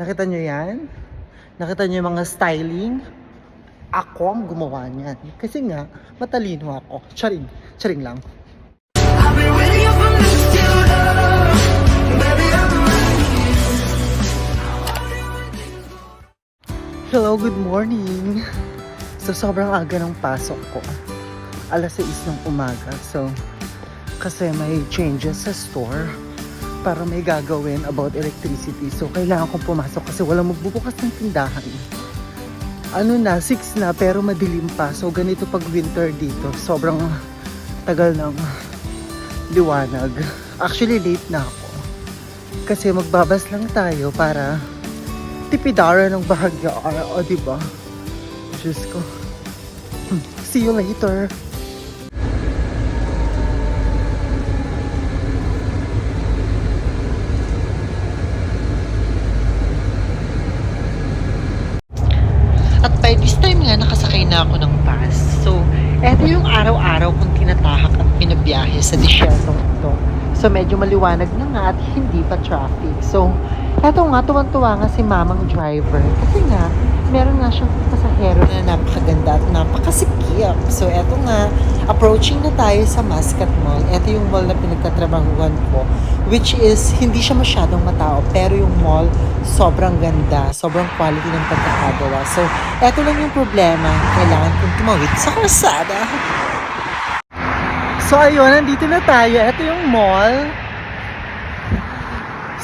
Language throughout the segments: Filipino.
Nakita nyo yan? Nakita nyo yung mga styling? Ako ang gumawa niyan. Kasi nga, matalino ako. Charing. Charing lang. Hello, good morning. So, sobrang aga ng pasok ko. Alas 6 ng umaga. So, kasi may changes sa store para may gagawin about electricity. So, kailangan kong pumasok kasi walang magbubukas ng tindahan. Ano na, 6 na pero madilim pa. So, ganito pag winter dito. Sobrang tagal ng liwanag. Actually, late na ako. Kasi magbabas lang tayo para tipidara ng bahagya. O, diba? Diyos ko. Hmm. See you later. At by this time nga, nakasakay na ako ng bus. Eto yung araw-araw kong tinatahak at pinabiyahe sa disyertong ito. So, medyo maliwanag na nga at hindi pa traffic. So, eto nga, tuwang-tuwa nga si mamang driver. Kasi nga, meron nga siyang pasahero na napakaganda at napakasikip. So, eto nga, approaching na tayo sa Muscat Mall. Eto yung mall na pinagkatrabahuhan ko. Which is, hindi siya masyadong matao. Pero yung mall, sobrang ganda. Sobrang quality ng pagkakagawa. So, eto lang yung problema. Kailangan kong tumawid sa kalsada. So, ayun, nandito na tayo. Ito yung mall.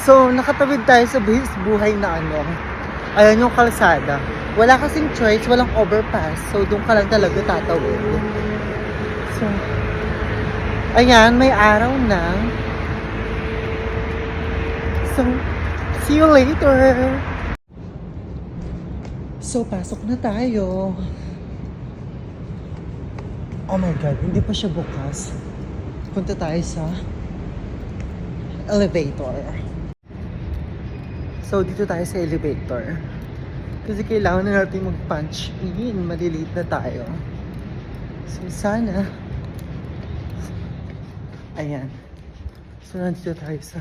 So, nakatawid tayo sa buhay na ano. Ayan yung kalsada. Wala kasing choice, walang overpass. So, doon ka lang talaga tatawid. So, ayan, may araw na. So, see you later. So, pasok na tayo. Oh my God, hindi pa siya bukas. Punta tayo sa elevator. So, dito tayo sa elevator. Kasi kailangan na natin mag-punch in. Malilate na tayo. So, sana. Ayan. So, nandito tayo sa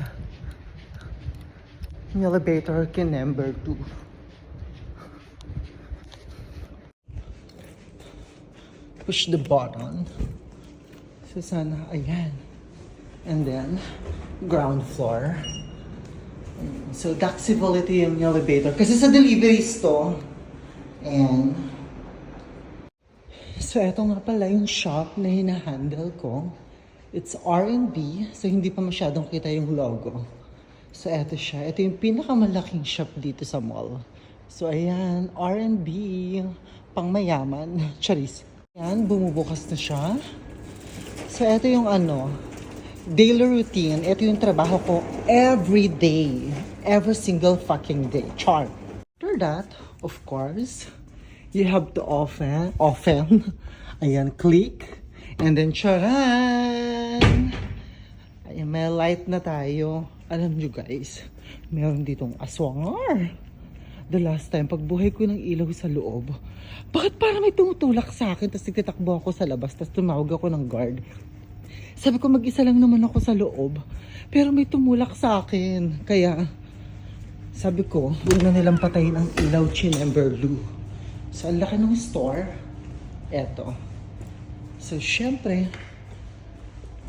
elevator kay number 2. Push the button. So, sana, ayan. And then, ground floor. So, taxibility yung elevator. Kasi sa deliveries to. And, so, eto nga pala yung shop na hinahandle ko. It's R&B. So, hindi pa masyadong kita yung logo. So, eto siya. Ito yung pinakamalaking shop dito sa mall. So, ayan. R&B. Pangmayaman. Charis. Ayan, bumubukas na siya. So, eto yung ano, daily routine. Ito yung trabaho ko every day. Every single fucking day. Char. After that, of course, you have to often, often, ayan, click. And then, charan! Ayan, may light na tayo. Alam nyo guys, meron ditong aswangar. The last time, pagbuhay ko ng ilaw sa loob, bakit parang may tumutulak sa akin, tapos nagtatakbo ako sa labas, tapos tumawag ako ng guard. Sabi ko, mag-isa lang naman ako sa loob. Pero may tumulak sa akin. Kaya, sabi ko, huwag na nilang patayin ang ilaw number blue. So, ang laki ng store. Eto. So, syempre,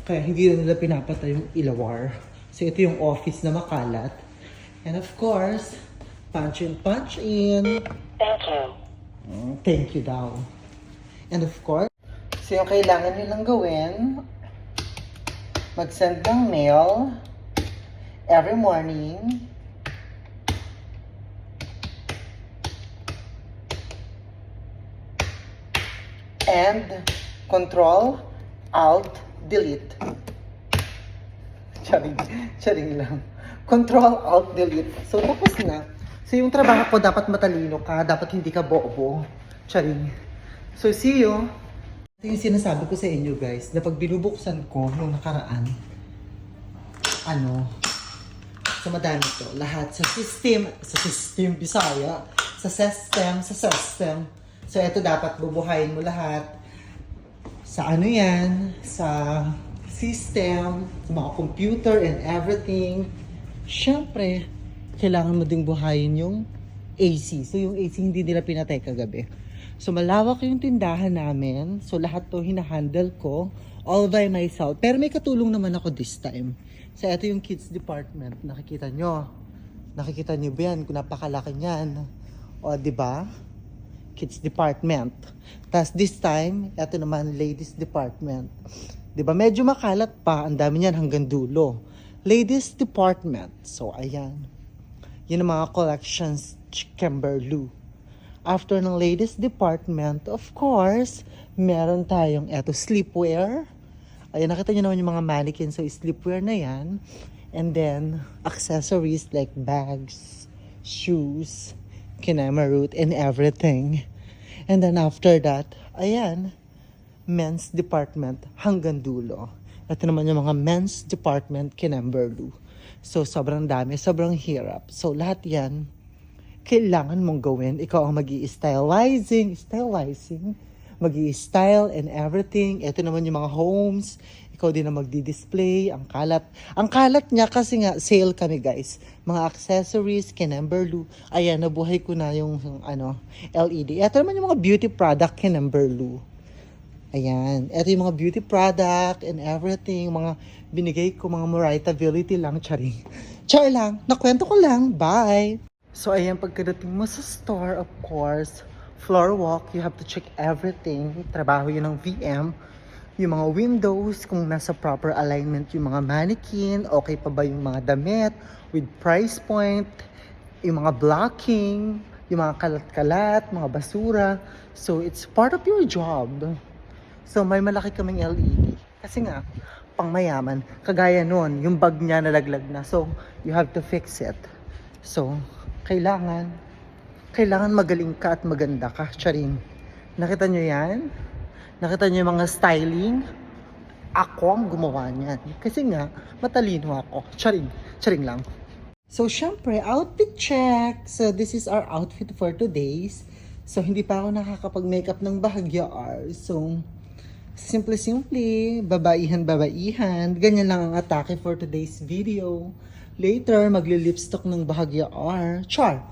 kaya hindi na nila pinapatay yung ilawar. So, ito yung office na makalat. And of course, punch in, punch in. Thank you. Mm, Thank you daw. And of course, so yung kailangan nilang gawin, mag-send ng mail every morning. And control, alt, delete. Charing, charing lang. Control, alt, delete. So, tapos na. So, yung trabaho ko, dapat matalino ka, dapat hindi ka bobo. Charing. So, see you. Ito yung sinasabi ko sa inyo, guys, na pag binubuksan ko nung nakaraan, ano, sa madami to, lahat sa system, sa system, Bisaya, sa system, sa system. So, ito dapat bubuhayin mo lahat. Sa ano yan, sa system, sa mga computer and everything. Siyempre, kailangan mo ding buhayin yung AC. So yung AC hindi nila pinatay kagabi. So malawak yung tindahan namin. So lahat to hinahandle ko all by myself. Pero may katulong naman ako this time. So ito yung kids department. Nakikita nyo. Nakikita nyo ba yan? Kung napakalaki niyan. O, ba? Kids department. Tapos this time, ito naman ladies department. ba? Medyo makalat pa, ang dami niyan hanggang dulo. Ladies department. So ayan. Yun ang mga collections Kimberloo. After ng ladies department, of course, meron tayong eto sleepwear. Ayan, nakita niyo naman yung mga mannequin. So, sleepwear na yan. And then, accessories like bags, shoes, kinema root, and everything. And then after that, ayan, men's department hanggang dulo. Ito naman yung mga men's department kinamberloo. So, sobrang dami, sobrang hirap. So, lahat yan, kailangan mong gawin. Ikaw ang mag stylizing stylizing, mag style and everything. Ito naman yung mga homes. Ikaw din ang magdi-display, ang kalat. Ang kalat niya kasi nga, sale kami guys. Mga accessories, kinamberloo. Ayan, nabuhay ko na yung, yung ano, LED. Ito naman yung mga beauty product kinamberloo. Ayan. Ito yung mga beauty product and everything. Mga binigay ko, mga moritability lang. Charing. Char lang. Nakwento ko lang. Bye! So, ayan, pagkadating mo sa store, of course, floor walk, you have to check everything. Trabaho yun ng VM. Yung mga windows, kung nasa proper alignment yung mga mannequin, okay pa ba yung mga damit, with price point, yung mga blocking, yung mga kalat-kalat, mga basura. So, it's part of your job. So, may malaki kaming LED. Kasi nga, pang mayaman. Kagaya nun, yung bag niya nalaglag na. So, you have to fix it. So, kailangan, kailangan magaling ka at maganda ka. Charing. Nakita nyo yan? Nakita nyo yung mga styling? Ako ang gumawa niyan. Kasi nga, matalino ako. Charing. Charing lang. So, syempre, outfit check. So, this is our outfit for today's. So, hindi pa ako nakakapag-makeup ng bahagya R. So, simple-simple, babaihan-babaihan. Ganyan lang ang atake for today's video. Later, magli-lipstick ng bahagya R. Char!